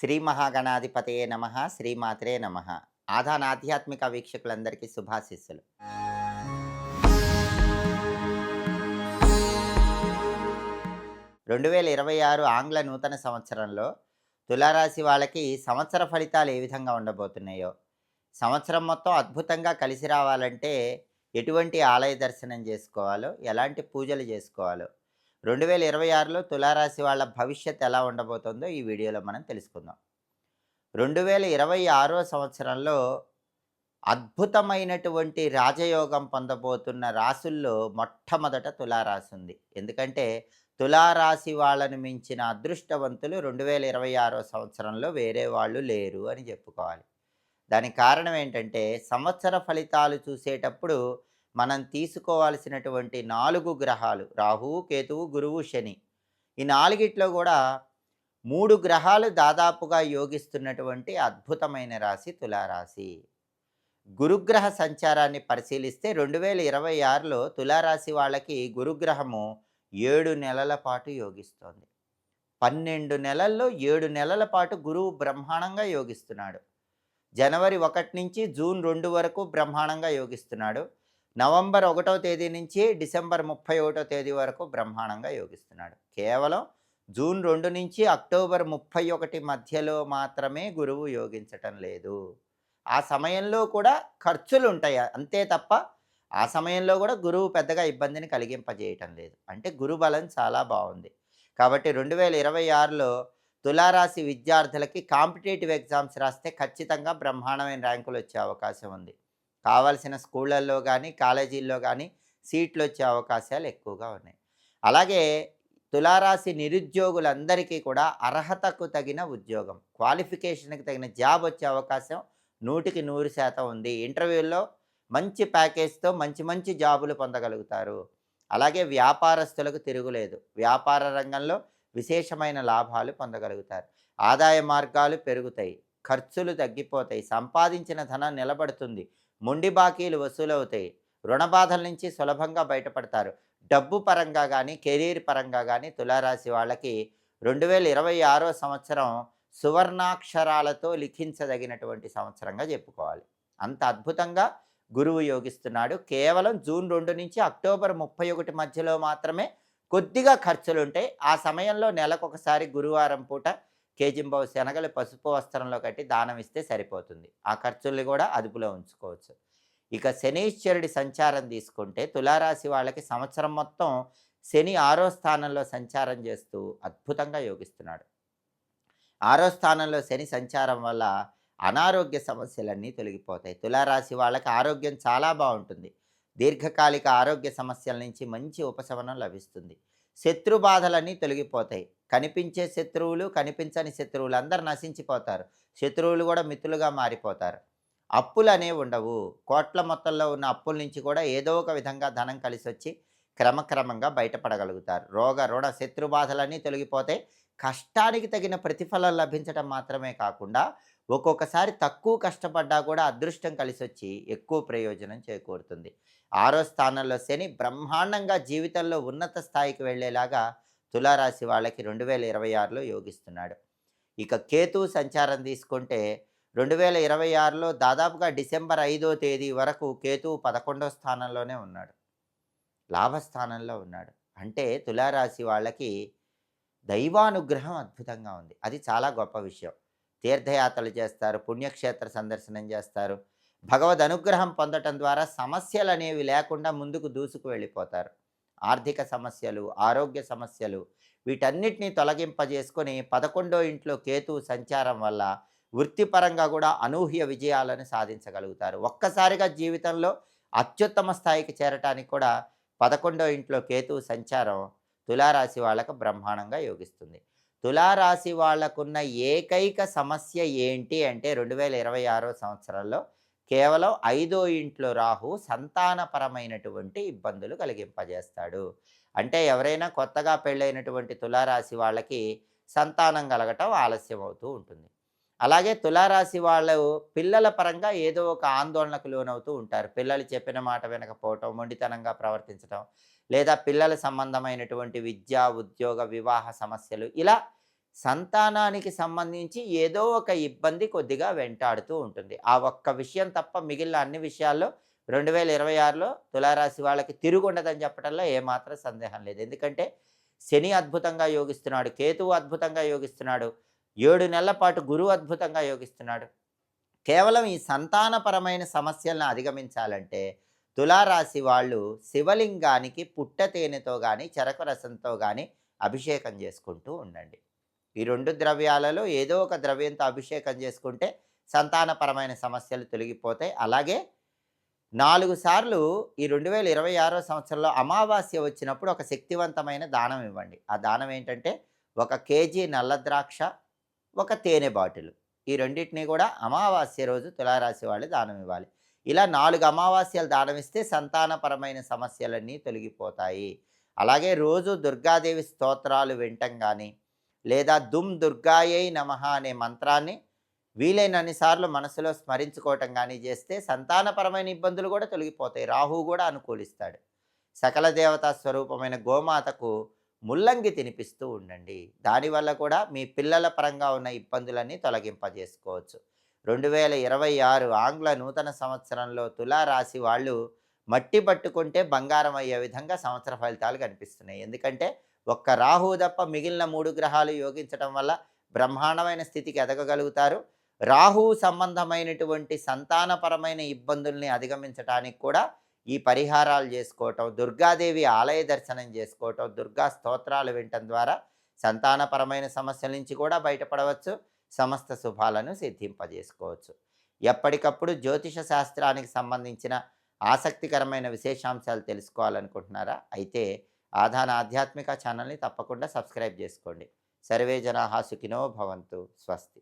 శ్రీ మహాగణాధిపతయే నమ శ్రీమాత్రే నమ. ఆధాన్ ఆధ్యాత్మిక వీక్షకులందరికీ శుభాశిస్సులు. రెండు వేల ఇరవై ఆరు ఆంగ్ల నూతన సంవత్సరంలో తులారాశి వాళ్ళకి సంవత్సర ఫలితాలు ఏ విధంగా ఉండబోతున్నాయో సంవత్సరం మొత్తం అద్భుతంగా కలిసి రావాలంటే ఎటువంటి ఆలయ దర్శనం చేసుకోవాలో ఎలాంటి పూజలు చేసుకోవాలో రెండు వేల ఇరవై ఆరులో తులారాశి వాళ్ళ భవిష్యత్ ఎలా ఉండబోతుందో ఈ వీడియోలో మనం తెలుసుకుందాం. రెండు వేల ఇరవై ఆరో సంవత్సరంలో అద్భుతమైనటువంటి రాజయోగం పొందబోతున్న రాసుల్లో మొట్టమొదట తులారాశి ఉంది. ఎందుకంటే తులారాశి వాళ్ళను మించిన అదృష్టవంతులు రెండు వేల ఇరవై ఆరో సంవత్సరంలో వేరే వాళ్ళు లేరు అని చెప్పుకోవాలి. దానికి కారణం ఏంటంటే సంవత్సర ఫలితాలు చూసేటప్పుడు మనం తీసుకోవాల్సినటువంటి నాలుగు గ్రహాలు రాహువు కేతువు గురువు శని. ఈ నాలుగిట్లో కూడా మూడు గ్రహాలు దాదాపుగా యోగిస్తున్నటువంటి అద్భుతమైన రాశి తులారాశి. గురుగ్రహ సంచారాన్ని పరిశీలిస్తే రెండు వేల ఇరవై ఆరులో తులారాశి వాళ్ళకి గురుగ్రహము ఏడు నెలల పాటు యోగిస్తోంది. పన్నెండు నెలల్లో ఏడు నెలల పాటు గురువు బ్రహ్మాండంగా యోగిస్తున్నాడు. జనవరి ఒకటి నుంచి జూన్ రెండు వరకు బ్రహ్మాండంగా యోగిస్తున్నాడు. నవంబర్ ఒకటో తేదీ నుంచి డిసెంబర్ ముప్పై ఒకటో తేదీ వరకు బ్రహ్మాండంగా యోగిస్తున్నాడు. కేవలం జూన్ రెండు నుంచి అక్టోబర్ ముప్పై ఒకటి మధ్యలో మాత్రమే గురువు యోగించటం లేదు. ఆ సమయంలో కూడా ఖర్చులు ఉంటాయి అంతే తప్ప ఆ సమయంలో కూడా గురువు పెద్దగా ఇబ్బందిని కలిగింపజేయటం లేదు. అంటే గురుబలం చాలా బాగుంది. కాబట్టి రెండు వేల ఇరవై ఆరులో తులారాశి విద్యార్థులకి కాంపిటేటివ్ ఎగ్జామ్స్ రాస్తే ఖచ్చితంగా బ్రహ్మాండమైన ర్యాంకులు వచ్చే అవకాశం ఉంది. కావాల్సిన స్కూళ్ళల్లో కానీ కాలేజీల్లో కానీ సీట్లు వచ్చే అవకాశాలు ఎక్కువగా ఉన్నాయి. అలాగే తులారాశి నిరుద్యోగులందరికీ కూడా అర్హతకు తగిన ఉద్యోగం క్వాలిఫికేషన్కి తగిన జాబ్ వచ్చే అవకాశం నూటికి నూరు శాతం ఉంది. ఇంటర్వ్యూల్లో మంచి ప్యాకేజ్తో మంచి మంచి జాబులు పొందగలుగుతారు. అలాగే వ్యాపారస్తులకు తిరుగులేదు వ్యాపార రంగంలో విశేషమైన లాభాలు పొందగలుగుతారు. ఆదాయ మార్గాలు పెరుగుతాయి. ఖర్చులు తగ్గిపోతాయి. సంపాదించిన ధనం నిలబడుతుంది. మొండి బాకీలు వసూలవుతాయి. రుణ బాధల నుంచి సులభంగా బయటపడతారు. డబ్బు పరంగా కానీ కెరీర్ పరంగా కానీ తులారాశి వాళ్ళకి రెండు వేల ఇరవై ఆరో సంవత్సరం సువర్ణాక్షరాలతో లిఖించదగినటువంటి సంవత్సరంగా చెప్పుకోవాలి. అంత అద్భుతంగా గురువు యోగిస్తున్నాడు. కేవలం జూన్ రెండు నుంచి అక్టోబర్ ముప్పై ఒకటి మధ్యలో మాత్రమే కొద్దిగా ఖర్చులు ఉంటాయి ఆ సమయంలో నెలకొకసారి గురువారం పూట కేజింబావు శనగలు పసుపు వస్త్రంలో కట్టి దానం ఇస్తే సరిపోతుంది. ఆ ఖర్చుల్ని కూడా అదుపులో ఉంచుకోవచ్చు. ఇక శనీశ్వరుడి సంచారం తీసుకుంటే తులారాశి వాళ్ళకి సంవత్సరం మొత్తం శని ఆరో స్థానంలో సంచారం చేస్తూ అద్భుతంగా యోగిస్తున్నాడు. ఆరో స్థానంలో శని సంచారం వల్ల అనారోగ్య సమస్యలన్నీ తొలగిపోతాయి. తులారాశి వాళ్ళకి ఆరోగ్యం చాలా బాగుంటుంది. దీర్ఘకాలిక ఆరోగ్య సమస్యల నుంచి మంచి ఉపశమనం లభిస్తుంది. శత్రు బాధలన్నీ తొలగిపోతాయి. కనిపించే శత్రువులు కనిపించని శత్రువులు అందరు నశించిపోతారు. శత్రువులు కూడా మిత్రులుగా మారిపోతారు. అప్పులు అనేవి ఉండవు. కోట్ల మొత్తంలో ఉన్న అప్పుల నుంచి కూడా ఏదో ఒక విధంగా ధనం కలిసి వచ్చి క్రమక్రమంగా బయటపడగలుగుతారు. రోగ రుణ శత్రు బాధలన్నీ తొలగిపోతాయి. కష్టానికి తగిన ప్రతిఫలం లభించడం మాత్రమే కాకుండా ఒక్కొక్కసారి తక్కువ కష్టపడ్డా కూడా అదృష్టం కలిసి వచ్చి ఎక్కువ ప్రయోజనం చేకూరుతుంది. ఆరో స్థానంలో శని బ్రహ్మాండంగా జీవితంలో ఉన్నత స్థాయికి వెళ్ళేలాగా తులారాశి వాళ్ళకి రెండు వేల ఇరవై ఆరులో యోగిస్తున్నాడు. ఇక కేతు సంచారం తీసుకుంటే రెండు వేల ఇరవై ఆరులో దాదాపుగా డిసెంబర్ ఐదో తేదీ వరకు కేతు పదకొండో స్థానంలోనే ఉన్నాడు. లాభస్థానంలో ఉన్నాడు. అంటే తులారాశి వాళ్ళకి దైవానుగ్రహం అద్భుతంగా ఉంది. అది చాలా గొప్ప విషయం. తీర్థయాత్రలు చేస్తారు పుణ్యక్షేత్ర సందర్శనం చేస్తారు. భగవద్ అనుగ్రహం పొందటం ద్వారా సమస్యలు అనేవి లేకుండా ముందుకు దూసుకు వెళ్ళిపోతారు. ఆర్థిక సమస్యలు ఆరోగ్య సమస్యలు వీటన్నిటినీ తొలగింపజేసుకొని పదకొండో ఇంట్లో కేతు సంచారం వల్ల వృత్తిపరంగా కూడా అనూహ్య విజయాలను సాధించగలుగుతారు. ఒక్కసారిగా జీవితంలో అత్యుత్తమ స్థాయికి చేరటానికి కూడా పదకొండో ఇంట్లో కేతు సంచారం తులారాశి వాళ్ళకు బ్రహ్మాండంగా యోగిస్తుంది. తులారాశి వాళ్ళకున్న ఏకైక సమస్య ఏంటి అంటే రెండు వేల ఇరవై ఆరో సంవత్సరంలో కేవలం ఐదో ఇంట్లో రాహు సంతానపరమైనటువంటి ఇబ్బందులు కలిగింపజేస్తాడు. అంటే ఎవరైనా కొత్తగా పెళ్ళైనటువంటి తులారాశి వాళ్ళకి సంతానం కలగటం ఆలస్యం అవుతూ ఉంటుంది. అలాగే తులారాశి వాళ్ళు పిల్లల పరంగా ఏదో ఒక ఆందోళనకు లోనవుతూ ఉంటారు. పిల్లలు చెప్పిన మాట వినకపోవటం మొండితనంగా ప్రవర్తించడం లేదా పిల్లల సంబంధమైనటువంటి విద్య ఉద్యోగ వివాహ సమస్యలు ఇలా సంతానానికి సంబంధించి ఏదో ఒక ఇబ్బంది కొద్దిగా వెంటాడుతూ ఉంటుంది. ఆ ఒక్క విషయం తప్ప మిగిలిన అన్ని విషయాల్లో రెండు వేల ఇరవై ఆరులో తులారాశి వాళ్ళకి తిరుగుండదని చెప్పడంలో ఏమాత్రం సందేహం లేదు. ఎందుకంటే శని అద్భుతంగా యోగిస్తున్నాడు కేతువు అద్భుతంగా యోగిస్తున్నాడు ఏడు నెలల పాటు గురువు అద్భుతంగా యోగిస్తున్నాడు. కేవలం ఈ సంతానపరమైన సమస్యలను అధిగమించాలంటే తులారాశి వాళ్ళు శివలింగానికి పుట్ట తేనెతో కానీ చెరకు రసంతో కానీ అభిషేకం చేసుకుంటూ ఉండండి. ఈ రెండు ద్రవ్యాలలో ఏదో ఒక ద్రవ్యంతో అభిషేకం చేసుకుంటే సంతానపరమైన సమస్యలు తొలగిపోతాయి. అలాగే నాలుగు సార్లు ఈ రెండు వేల ఇరవై ఆరో సంవత్సరంలో అమావాస్య వచ్చినప్పుడు ఒక శక్తివంతమైన దానం ఇవ్వండి. ఆ దానం ఏంటంటే ఒక కేజీ నల్ల ద్రాక్ష ఒక తేనె బాటిల్. ఈ రెండింటినీ కూడా అమావాస్య రోజు తులారాశి వాళ్ళు దానం ఇవ్వాలి. ఇలా నాలుగు అమావాస్యలు దానం ఇస్తే సంతానపరమైన సమస్యలన్నీ తొలగిపోతాయి. అలాగే రోజు దుర్గాదేవి స్తోత్రాలు వింటం కానీ లేదా దుమ్ దుర్గాయై నమః అనే మంత్రాన్ని వీలైనన్నిసార్లు మనసులో స్మరించుకోవటం కానీ చేస్తే సంతానపరమైన ఇబ్బందులు కూడా తొలగిపోతాయి. రాహు కూడా అనుకూలిస్తాడు. సకల దేవతా స్వరూపమైన గోమాతకు ముల్లంగి తినిపిస్తూ ఉండండి. దానివల్ల కూడా మీ పిల్లల పరంగా ఉన్న ఇబ్బందులన్నీ తొలగింపజేసుకోవచ్చు. రెండు వేల ఇరవై ఆరు ఆంగ్ల నూతన సంవత్సరంలో తులారాశి వాళ్ళు మట్టి పట్టుకుంటే బంగారం అయ్యే విధంగా సంవత్సర ఫలితాలు కనిపిస్తున్నాయి. ఎందుకంటే ఒక్క రాహు తప్ప మిగిలిన మూడు గ్రహాలు యోగించడం వల్ల బ్రహ్మాండమైన స్థితికి ఎదగగలుగుతారు. రాహు సంబంధమైనటువంటి సంతానపరమైన ఇబ్బందుల్ని అధిగమించడానికి కూడా ఈ పరిహారాలు చేసుకోవటం దుర్గాదేవి ఆలయ దర్శనం చేసుకోవటం దుర్గా స్తోత్రాలు వినటం ద్వారా సంతానపరమైన సమస్యల నుంచి కూడా బయటపడవచ్చు. సమస్త శుభాలను సిద్ధింపజేసుకోవచ్చు. ఎప్పటికప్పుడు జ్యోతిష శాస్త్రానికి సంబంధించిన ఆసక్తికరమైన విశేషాంశాలు తెలుసుకోవాలనుకుంటున్నారా? అయితే ఆధాన ఆధ్యాత్మిక ఛానల్ని తప్పకుండా సబ్స్క్రైబ్ చేసుకోండి. సర్వే జనాహా సుఖినో భవంతు. స్వస్తి.